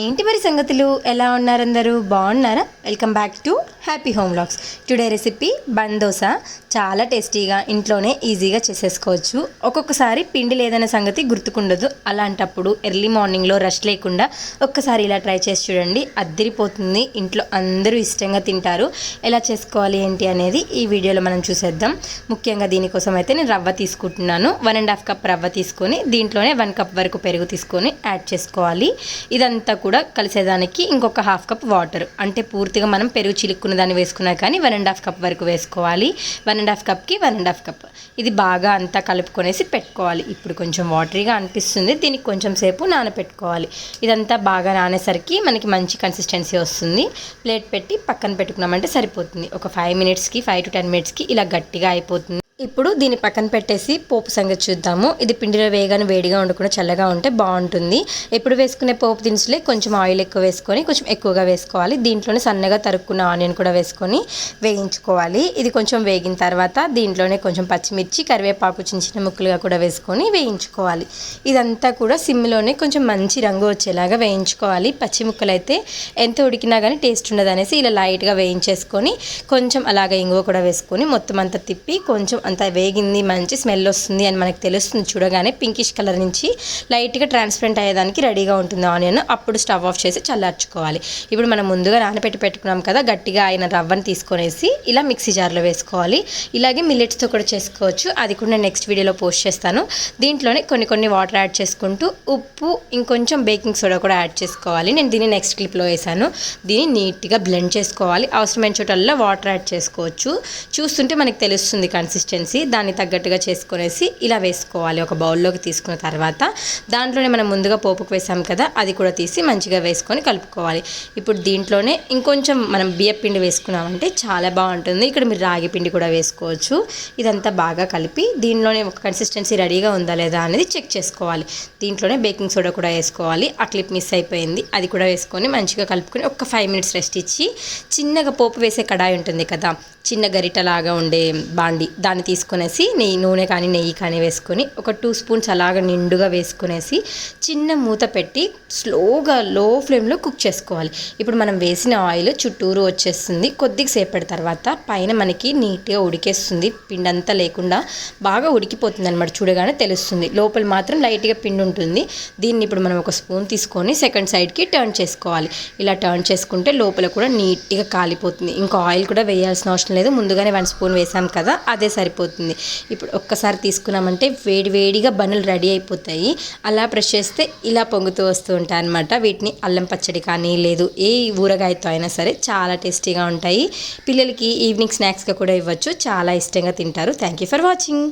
ఏంటి మరి సంగతులు? ఎలా ఉన్నారందరూ బాగున్నారా? Welcome back to happy home vlogs today recipe బందోసా చాలా టేస్టీగా ఇంట్లోనే ఈజీగా చేసేసుకోవచ్చు. ఒక్కొక్కసారి పిండి లేదనే సంగతి గుర్తుకుండదు. అలాంటప్పుడు ఎర్లీ మార్నింగ్లో రష్ లేకుండా ఒక్కసారి ఇలా ట్రై చేసి చూడండి. అద్దరిపోతుంది. ఇంట్లో అందరూ ఇష్టంగా తింటారు. ఎలా చేసుకోవాలి ఏంటి అనేది ఈ వీడియోలో మనం చూసేద్దాం. ముఖ్యంగా దీనికోసం అయితే నేను రవ్వ తీసుకుంటున్నాను. వన్ అండ్ హాఫ్ కప్ రవ్వ తీసుకొని దీంట్లోనే వన్ కప్ వరకు పెరుగు తీసుకొని యాడ్ చేసుకోవాలి. ఇదంతా కూడా కలిసేదానికి ఇంకొక హాఫ్ కప్ వాటర్. అంటే పూర్తిగా మనం పెరుగు చిలుక్కున్న దాన్ని వేసుకున్నా కానీ వన్ అండ్ హాఫ్ కప్ వరకు వేసుకోవాలి. వన్ అండ్ హాఫ్ కప్కి వన్ అండ్ హాఫ్ కప్. ఇది బాగా అంతా కలుపుకొనేసి పెట్టుకోవాలి. ఇప్పుడు కొంచెం వాటరీగా అనిపిస్తుంది. దీనికి కొంచెం సేపు నానపెట్టుకోవాలి. ఇదంతా బాగా నానేసరికి మనకి మంచి కన్సిస్టెన్సీ వస్తుంది. ప్లేట్ పెట్టి పక్కన పెట్టుకున్నామంటే సరిపోతుంది. ఒక ఫైవ్ మినిట్స్కి ఫైవ్ టు టెన్ మినిట్స్కి ఇలా గట్టిగా అయిపోతుంది. ఇప్పుడు దీన్ని పక్కన పెట్టేసి పోపు సంగతి చూద్దాము. ఇది పిండిలో వేయగానే వేడిగా ఉండకుండా చల్లగా ఉంటే బాగుంటుంది. ఎప్పుడు వేసుకునే పోపు దినుసులే కొంచెం ఆయిల్ ఎక్కువ వేసుకొని కొంచెం ఎక్కువగా వేసుకోవాలి. దీంట్లోనే సన్నగా తరుక్కున్న ఆనియన్ కూడా వేసుకొని వేయించుకోవాలి. ఇది కొంచెం వేగిన తర్వాత దీంట్లోనే కొంచెం పచ్చిమిర్చి కరివేపాకు చిన్న చిన్న ముక్కలుగా కూడా వేసుకొని వేయించుకోవాలి. ఇదంతా కూడా సిమ్లోనే కొంచెం మంచి రంగు వచ్చేలాగా వేయించుకోవాలి. పచ్చి ముక్కలు అయితే ఎంత ఉడికినా కానీ టేస్ట్ ఉండదు అనేసి ఇలా లైట్గా వేయించేసుకొని కొంచెం అలాగే ఇంగువ కూడా వేసుకొని మొత్తం అంతా తిప్పి కొంచెం అంత వేగింది మంచి స్మెల్ వస్తుంది అని మనకు తెలుస్తుంది చూడగానే పింకిష్ కలర్ నుంచి లైట్గా ట్రాన్స్పరెంట్ అయ్యేదానికి రెడీగా ఉంటుంది ఆనియన్. అప్పుడు స్టవ్ ఆఫ్ చేసి చల్లార్చుకోవాలి. ఇప్పుడు మనం ముందుగా నానబెట్టి పెట్టుకున్నాం కదా గట్టిగా అయిన రవ్వని తీసుకొనేసి ఇలా మిక్సీ జార్లో వేసుకోవాలి. ఇలాగే మిల్లెట్స్తో కూడా చేసుకోవచ్చు. అది కూడా నేను నెక్స్ట్ వీడియోలో పోస్ట్ చేస్తాను. దీంట్లోనే కొన్ని కొన్ని వాటర్ యాడ్ చేసుకుంటూ ఉప్పు ఇంకొంచెం బేకింగ్ సోడా కూడా యాడ్ చేసుకోవాలి. నేను దీన్ని నెక్స్ట్ క్లిప్లో వేసాను దీన్ని నీట్గా బ్లెండ్ చేసుకోవాలి. అవసరమైన చోటల్లో వాటర్ యాడ్ చేసుకోవచ్చు. చూస్తుంటే మనకి తెలుస్తుంది కన్సిస్టెన్సీ దాన్ని తగ్గట్టుగా చేసుకునేసి ఇలా వేసుకోవాలి. ఒక బౌల్లోకి తీసుకున్న తర్వాత దాంట్లోనే మనం ముందుగా పోపుకు వేసాం కదా అది కూడా తీసి మంచిగా వేసుకొని కలుపుకోవాలి. ఇప్పుడు దీంట్లోనే ఇంకొంచెం మనం బియ్య పిండి వేసుకున్నామంటే చాలా బాగుంటుంది. ఇక్కడ మీరు రాగి పిండి కూడా వేసుకోవచ్చు. ఇదంతా బాగా కలిపి దీనిలోనే ఒక కన్సిస్టెన్సీ రెడీగా ఉందా లేదా అనేది చెక్ చేసుకోవాలి. దీంట్లోనే బేకింగ్ సోడా కూడా వేసుకోవాలి. ఆ క్లిప్ మిస్ అయిపోయింది. అది కూడా వేసుకొని మంచిగా కలుపుకొని ఒక ఫైవ్ మినిట్స్ రెస్ట్ ఇచ్చి చిన్నగా పోపు వేసే కడాయి ఉంటుంది కదా చిన్న గరిటలాగా ఉండే బాండి దాన్ని తీసుకునేసి నెయ్యి నూనె కానీ నెయ్యి కానీ వేసుకొని ఒక టూ స్పూన్స్ అలాగ నిండుగా వేసుకునేసి చిన్న మూత పెట్టి స్లోగా లో ఫ్లేమ్లో కుక్ చేసుకోవాలి. ఇప్పుడు మనం వేసిన ఆయిల్ చుట్టూరు వచ్చేస్తుంది. కొద్దిగా సేపటి తర్వాత పైన మనకి నీట్గా ఉడికేస్తుంది. పిండి అంతా లేకుండా బాగా ఉడికిపోతుంది అనమాట చూడగానే తెలుస్తుంది. లోపల మాత్రం లైట్గా పిండి ఉంటుంది. దీన్ని ఇప్పుడు మనం ఒక స్పూన్ తీసుకొని సెకండ్ సైడ్కి టర్న్ చేసుకోవాలి. ఇలా టర్న్ చేసుకుంటే లోపల కూడా నీట్గా కాలిపోతుంది. ఇంకా ఆయిల్ కూడా వేయాల్సిన అవసరం లేదు. ముందుగానే వన్ స్పూన్ వేసాం కదా అదే సరిపోతుంది. ఇప్పుడు ఒక్కసారి తీసుకున్నామంటే వేడి వేడిగా బనులు రెడీ అయిపోతాయి. అలా బ్రష్ చేస్తే ఇలా పొంగుతూ వస్తూ ఉంటాయి అనమాట వీటిని అల్లం పచ్చడి కానీ లేదు ఏ ఊరగాయతో అయినా సరే చాలా టేస్టీగా ఉంటాయి. పిల్లలకి ఈవినింగ్ స్నాక్స్గా కూడా ఇవ్వచ్చు. చాలా ఇష్టంగా తింటారు. Thank you for watching.